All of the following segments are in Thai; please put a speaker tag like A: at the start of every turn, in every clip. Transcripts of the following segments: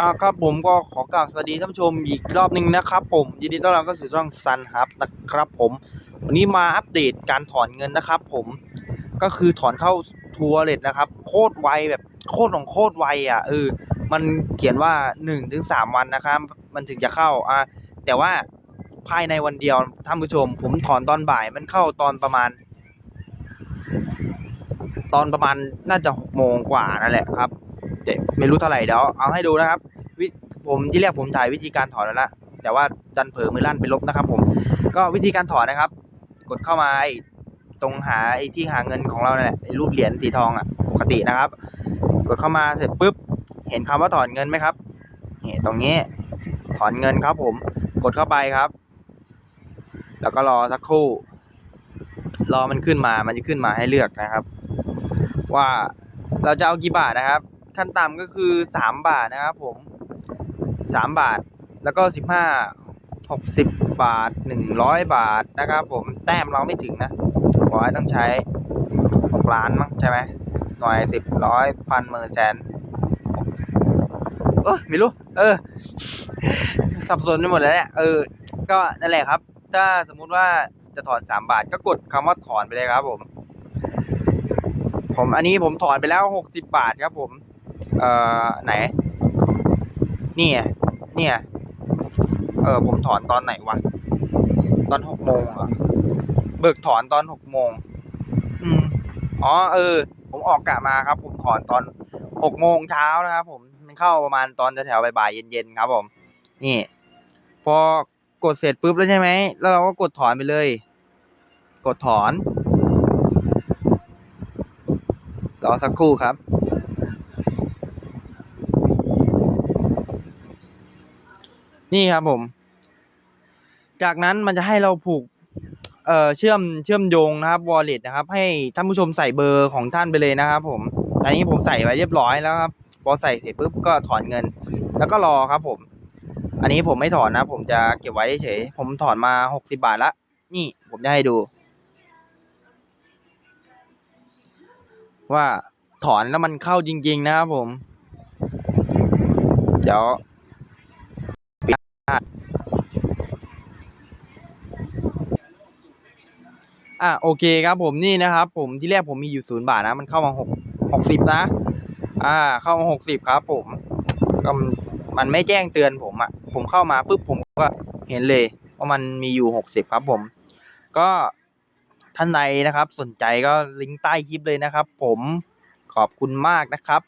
A: อ่าครับผมก็ขอกราบสวัสดีท่านผู้ชมอีกรอบหนึ่งนะครับ ผมยินดีต้อนรับเข้าสู่ช่องซันฮับนะครับ ผม วันนี้มาอัปเดตการถอนเงินนะครับ ผมก็คือถอนเข้าทัวร์เลทนะครับ โคตรไวแบบโคตรของโคตรไวอะเออมันเขียนว่าหนึ่งถึงสามวันนะครับ มันถึงจะเข้าอ่าแต่ว่าภายในวันเดียวท่านผู้ชม ผมถอนตอนบ่ายมันเข้าตอนประมาณ ตอนประมาณน่าจะหกโมงกว่านั่นแหละครับ แต่ไม่รู้เท่าไหร่เดี๋ยวเอาให้ดูนะครับวิผมที่แรกผมถ่ายวิธีการถอนแล้วละแต่ว่าดันเผลอมือลั่นไปลบนะครับ ผม ก็วิธีการถอนนะครับ กดเข้ามาไอ้ตรงหาไอ้ที่หาเงินของเราเนี่ยไอ้รูปเหรียญสีทองอะปกตินะครับ กดเข้ามาเสร็จปุ๊บ เห็นคำว่าถอนเงินไหมครับนี่ตรงนี้ถอนเงินครับ ผมกดเข้าไปครับ แล้วก็รอสักครู่ รอมันขึ้นมามันจะขึ้นมาให้เลือกนะครับ ว่าเราจะเอากี่บาทนะครับ ขั้นต่ำก็คือสามบาทนะครับผมสามบาทแล้วก็สิบห้าหกสิบบาทหนึ่งร้อยบาทนะครับ ผมแต้มเราไม่ถึงนะขอให้ต้องใช้หกล้านมั้งใช่ไหมหน่วยสิบร้อยพันหมื่นแสนเออไม่รู้เออ สับสนไปหมดแล้วเนี่ยเออ ก็นั่นแหละครับ ถ้าสมมุติว่าจะถอนสามบาทก็กดคำว่าถอนไปเลยครับผม ผมอันนี้ผมถอนไปแล้วหกสิบบาทครับผม เอ่อไหน นี่เนี่ย เออผมถอนตอนไหนวะ ตอนหกโมงเหรอเบิกถอนตอนหกโมง อืม อ๋อ เออ ผมออกกะมาครับ ผมถอนตอนหกโมงเช้านะครับ ผม มันเข้าประมาณตอนแถวบ่ายเย็นๆครับ ผม นี่ พอกดเสร็จปุ๊บแล้วใช่ไหม แล้วเราก็กดถอนไปเลย กดถอน รอสักครู่ครับ นี่ครับผม จากนั้นมันจะให้เราผูกเอ่อเชื่อมเชื่อมโยงนะครับ wallet นะครับ ให้ท่านผู้ชมใส่เบอร์ของท่านไปเลยนะครับ ผมอันนี้ผมใส่ไว้เรียบร้อยแล้วครับ พอใส่เสร็จปุ๊บก็ถอนเงิน แล้วก็รอครับ ผม อันนี้ผมไม่ถอนนะ ผมจะเก็บไว้เฉย ผมถอนมาหกสิบาทละ นี่ผมจะให้ดู ว่าถอนแล้วมันเข้าจริง ๆ นะครับผม เดี๋ยว อะโอเคครับผมนี่นะครับ ผมที่แรกผมมีอยู่ศูนย์บาทนะ มันเข้ามาหกหกสิบนะ อ่า เข้ามาหกสิบครับ ผมก็มันไม่แจ้งเตือนผมอะ่ะ ผมเข้ามาปุ๊บผมก็เห็นเลยว่ามันมีอยู่หกสิบครับ ผม ก็ท่านใดนะครับ สนใจก็ลิงก์ใต้คลิปเลยนะครับ ผมขอบคุณมากนะครับ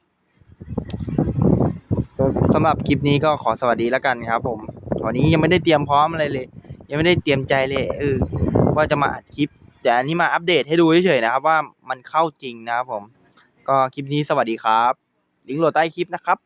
A: สำหรับคลิปนี้ก็ขอสวัสดีแล้วกันครับผม วันนี้ยังไม่ได้เตรียมพร้อมอะไรเลย ยังไม่ได้เตรียมใจเลยเออว่าจะมาอัดคลิป แต่อันนี้มาอัปเดตให้ดูเฉยๆนะครับ ว่ามันเข้าจริงนะครับผม ก็คลิปนี้สวัสดีครับ ลิงก์โหลดใต้คลิปนะครับ